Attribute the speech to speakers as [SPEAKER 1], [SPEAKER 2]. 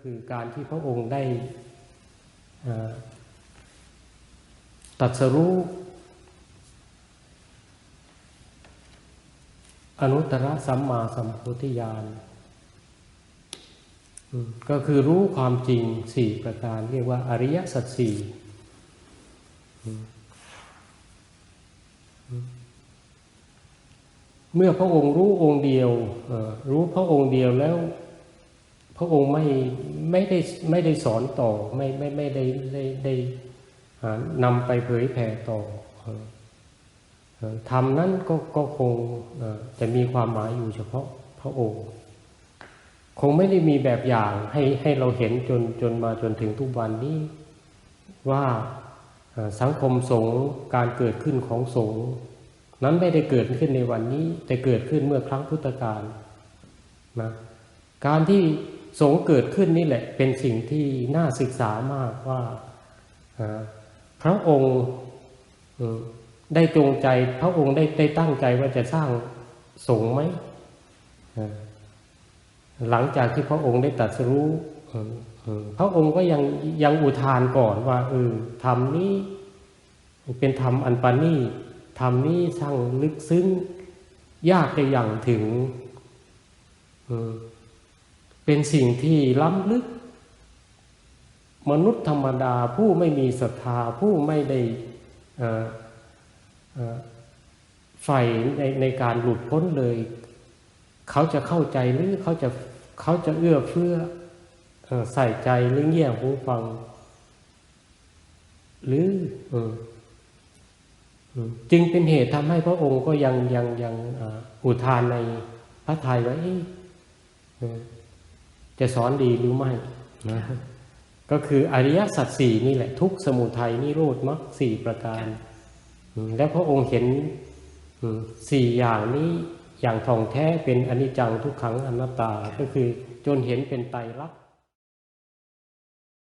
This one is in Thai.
[SPEAKER 1] คือการที่พระองค์ได้ตัดสรู้อนุตตรสัมมาสัมโพธิญาณก็คือรู้ความจริงสี่ประการเรียกว่าอริยสัจสี่เมื่อพระองค์รู้องค์เดียวรู้พระองค์เดียวแล้ว พระองค์ไม่ไม่ได้ไม่ได้สอนต่อไม่ไม่ไม่ได้ได้ได้นำไปเผยแผ่ต่อเอ่อเอ่อธรรมนั้นก็ก็คงจะมีความหมายอยู่เฉพาะพระองค์ คงไม่ได้มีแบบอย่างให้ให้เราเห็นจนจนมาจนถึงทุกวันนี้ว่าสังคมสงฆ์การเกิดขึ้นของสงฆ์นั้นไม่ได้เกิดขึ้นในวันนี้ แต่เกิดขึ้นเมื่อครั้งพุทธกาลนะการที่ สงเกิดขึ้นนี่แหละ เป็นสิ่งที่น่าศึกษามากว่าพระองค์ได้จงใจพระองค์ได้ได้ตั้งใจว่าจะสร้างสงไหมหลังจากที่พระองค์ได้ตรัสรู้เออเออพระองค์ก็ยังยังอุทานก่อนว่าเออธรรมนี้เป็นธรรมอันปานีธรรมนี้ช่างลึกซึ้งยากได้อย่างถึง เป็นสิ่งที่ล้ำลึก มนุษย์ธรรมดาผู้ไม่มีศรัทธาผู้ไม่ได้ใฝ่ในในการหลุดพ้นเลย เขาจะเข้าใจหรือเขาจะเขาจะเอื้อเฟื้ออใส่ใจหรือเงี่ยหูฟัง หรือออจึงเป็นเหตุทำให้พระองค์ก็ยังยังยังอุทานในพระทัยไว้เอ๊ะเออ จะสอนดีหรือไม่นะก็คืออริยสัจสี่นี่แหละ ทุกสมุทัยนิโรธมรรคสี่ประการ แล้วพระองค์เห็นสี่อย่างนี้อย่างท่องแท้เป็นอนิจจังทุกขังอนัตตาก็คือจนเห็นเป็นไตรลักษณ์